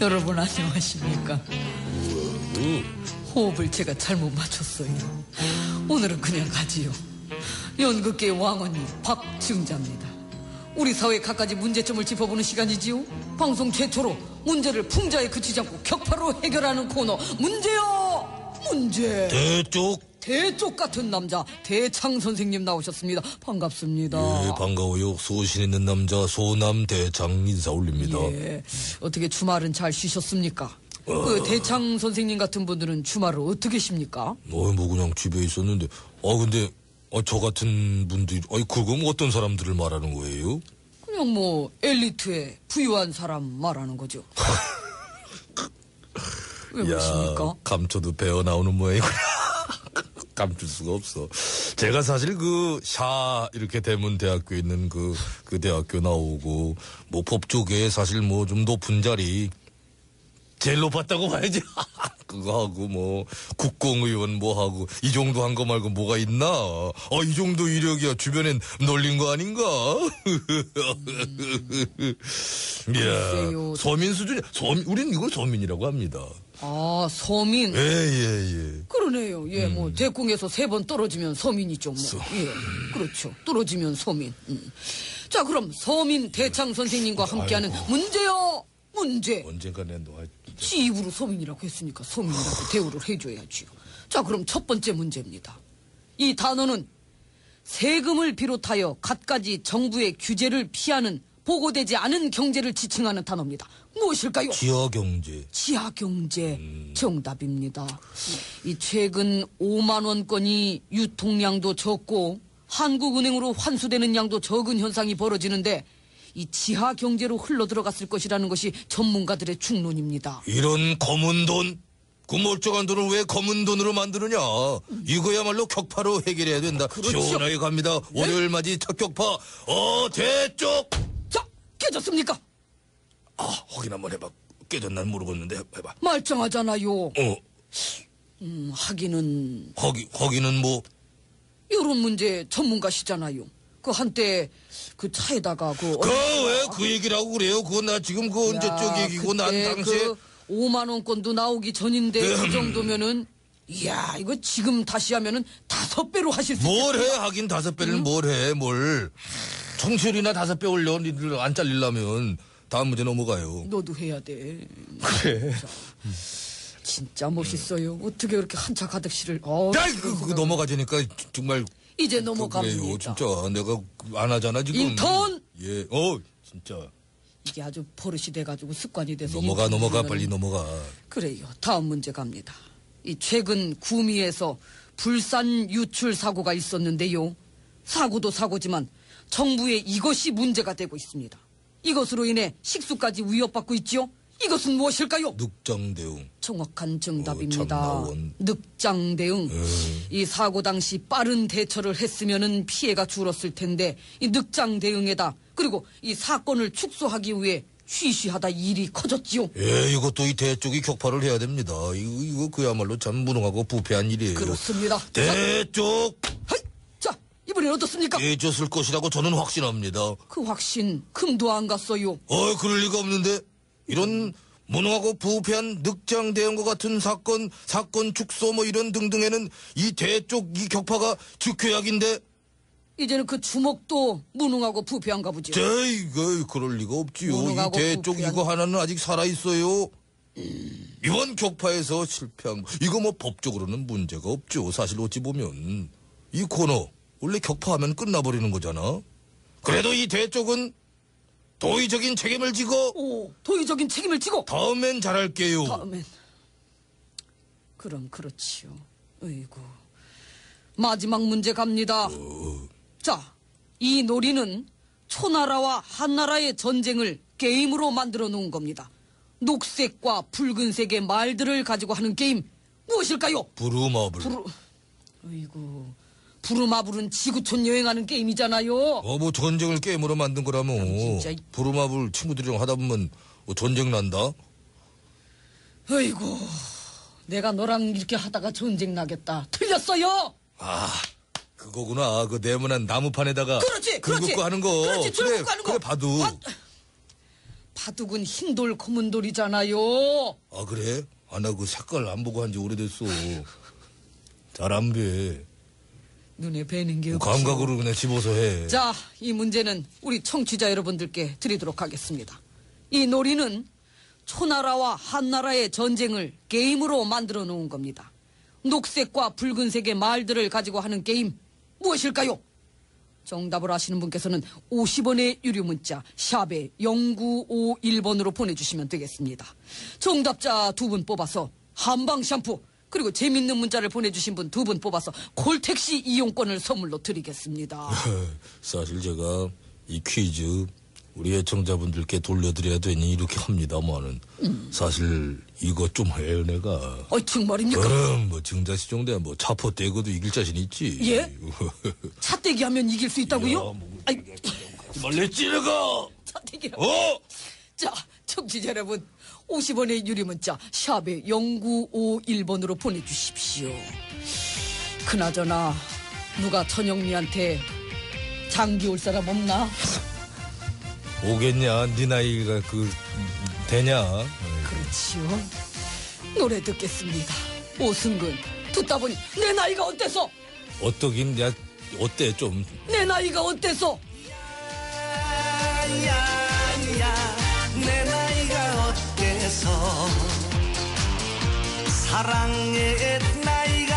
여러분 안녕하십니까? 호흡을 제가 잘못 맞췄어요. 오늘은 그냥 가지요. 연극계 왕언니 박지웅자입니다. 우리 사회 갖가지 문제점을 짚어보는 시간이지요. 방송 최초로 문제를 풍자에 그치지 않고 격파로 해결하는 코너 문제요 문제 대쪽 대쪽 같은 남자 대창 선생님 나오셨습니다. 반갑습니다. 예, 반가워요. 소신 있는 남자 소남 대장 인사 올립니다. 예. 어떻게 주말은 잘 쉬셨습니까? 그 대창 선생님 같은 분들은 주말을 어떻게 쉽니까? 어, 뭐 그냥 집에 있었는데. 아 근데 어, 저 같은 분들이 아니 그건 어떤 사람들을 말하는 거예요? 그냥 뭐 엘리트의 부유한 사람 말하는 거죠. 왜 그러십니까? 감춰도 배어 나오는 모양이구나. 감출 수가 없어. 제가 사실 그 샤 이렇게 대문 대학교에 있는 그 그 대학교 나오고 뭐 법조계에 사실 뭐 좀 높은 자리 제일 높았다고 봐야지. 그거 하고 뭐 국공의원 뭐 하고 이 정도 한 거 말고 뭐가 있나? 어이 정도 이력이야 주변엔 널린 거 아닌가? 이야 글쎄요. 서민 수준이 서민 우리는 이걸 서민이라고 합니다. 아, 서민. 예 예 예. 그러네요. 예, 음. 뭐 대공에서 세 번 떨어지면 서민이죠. 뭐. 예, 그렇죠. 떨어지면 서민. 음. 자, 그럼 서민 대창 선생님과 함께하는 문제요. 문제. 언젠가 낸너 지 입으로 서민이라고 했으니까 서민이라고 대우를 해줘야지요. 자, 그럼 첫 번째 문제입니다. 이 단어는 세금을 비롯하여 갖가지 정부의 규제를 피하는 보고되지 않은 경제를 지칭하는 단어입니다. 무엇일까요? 지하 경제. 지하 경제 정답입니다. 이 최근 5만 원권이 유통량도 적고 한국은행으로 환수되는 양도 적은 현상이 벌어지는데 이 지하 경제로 흘러 들어갔을 것이라는 것이 전문가들의 중론입니다. 이런 검은 돈? 그 멀쩡한 돈을 왜 검은 돈으로 만드느냐? 이거야말로 격파로 해결해야 된다. 그렇죠. 시원하게 갑니다. 월요일 맞이 첫 격파. 어, 대쪽! 자, 깨졌습니까? 아, 확인 한번 해봐. 깨졌난 모르겠는데 해봐. 말짱하잖아요. 어, 음, 하기는 확인, 확인은 뭐? 이런 문제 전문가시잖아요. 그 한때 그 차에다가 그 그 왜 그 얘기를 하고 그래요? 그건 나 지금 그 언제적 얘기고 난 당시에 그 5만 원권도 나오기 전인데 그 정도면은 이야 이거 지금 다시 하면은 다섯 배로 하실 수뭘 있겠다. 해? 하긴 다섯 배를 뭘 해? 뭘? 청취율이나 다섯 배 올려. 니들 안 잘리려면 다음 문제 넘어가요. 너도 해야 돼. 그래. 진짜 멋있어요. 어떻게 그렇게 한차 가득 실을. 어, 야, 그, 그 넘어가자니까 정말 이제 그래요. 넘어갑니다. 진짜 내가 안 하잖아 지금. 인턴! 예. 어, 진짜. 이게 아주 버릇이 돼가지고 습관이 돼서 넘어가 인턴 넘어가 빨리 넘어가. 그래요. 다음 문제 갑니다. 이 최근 구미에서 불산 유출 사고가 있었는데요. 사고도 사고지만 정부의 이것이 문제가 되고 있습니다. 이것으로 인해 식수까지 위협받고 있지요. 이것은 무엇일까요? 늑장 대응. 정확한 어, 정답입니다. 참나원. 늑장 대응. 음. 이 사고 당시 빠른 대처를 했으면은 피해가 줄었을 텐데 이 늑장 대응에다 그리고 이 사건을 축소하기 위해 쉬쉬하다 일이 커졌지요. 예, 이것도 이 대쪽이 격파를 해야 됩니다. 이거, 이거 그야말로 참 무능하고 부패한 일이에요. 그렇습니다. 대쪽 하이! 자, 이번엔 어떻습니까? 깨졌을 것이라고 저는 확신합니다. 그 확신 금도 안 갔어요. 어, 그럴 리가 없는데 이런 무능하고 부패한 늑장 대응과 같은 사건, 사건 축소 뭐 이런 등등에는 이 대쪽 이 격파가 즉회약인데 이제는 그 주먹도 무능하고 부패한가 보죠. 저 이거 그럴 리가 없지요. 이 무능하고 대쪽 부패한- 이거 하나는 아직 살아 있어요. 이번 격파에서 실패한 거 이거 뭐 법적으로는 문제가 없죠. 사실 어찌 보면 이 코너 원래 격파하면 끝나버리는 거잖아. 그래도 이 대쪽은 도의적인 책임을 지고 오, 도의적인 책임을 지고 다음엔 잘할게요. 다음엔 그럼 그렇지요. 어이구. 마지막 문제 갑니다. 자, 이 놀이는 초나라와 한나라의 전쟁을 게임으로 만들어 놓은 겁니다. 녹색과 붉은색의 말들을 가지고 하는 게임 무엇일까요? 부루마블. 부르, 어이구. 부르마블은 지구촌 여행하는 게임이잖아요. 어, 뭐 전쟁을 게임으로 만든 거라면 진짜 이- 부루마블 친구들이랑 하다 보면 뭐 전쟁 난다. 어이구. 내가 너랑 이렇게 하다가 전쟁 나겠다. 틀렸어요! 아, 그거구나. 그 네모난 나무판에다가 그렇지, 글 그렇지. 긋고 하는 거. 그렇지, 줄 그래, 하는 거. 그래 봐도. 아, 바둑은 흰돌 검은 돌이잖아요. 아 그래? 아 나 그 색깔 안 보고 한 지 오래됐어. 잘 안 배. 눈에 뵈는 게그 없지. 감각으로 그냥 집어서 해. 자, 이 문제는 우리 청취자 여러분들께 드리도록 하겠습니다. 이 놀이는 초나라와 한나라의 전쟁을 게임으로 만들어 놓은 겁니다. 녹색과 붉은색의 말들을 가지고 하는 게임 무엇일까요? 정답을 아시는 분께서는 50원의 유료 문자 샵에 0951번으로 보내주시면 되겠습니다. 정답자 두 분 뽑아서 한방 샴푸 그리고 재밌는 문자를 보내주신 분 두 분 뽑아서 콜택시 이용권을 선물로 드리겠습니다. 사실 제가 이 퀴즈 우리 애청자분들께 돌려드려야 되니 이렇게 합니다만은 사실 이거 좀 해요 내가. 어이 정말입니까? 그럼 뭐 증자시 정도야 뭐 차포 떼고도 이길 자신 있지. 예? 차 떼기 하면 이길 수 있다고요? 야, 뭐. 아이, 말랬지 내가. 차 떼기 어? 자, 청취자 여러분, 50원의 유리 문자 샵에 0951번으로 보내주십시오. 그나저나 누가 천영미한테 장기 올 사람 없나? 오겠냐? 네 나이가 그 되냐? 그렇지요. 노래 듣겠습니다. 오승근 듣다 보니 내 나이가 어때서? 어떠긴 야 어때 좀 내 나이가 어때서? 야 야 harang et nai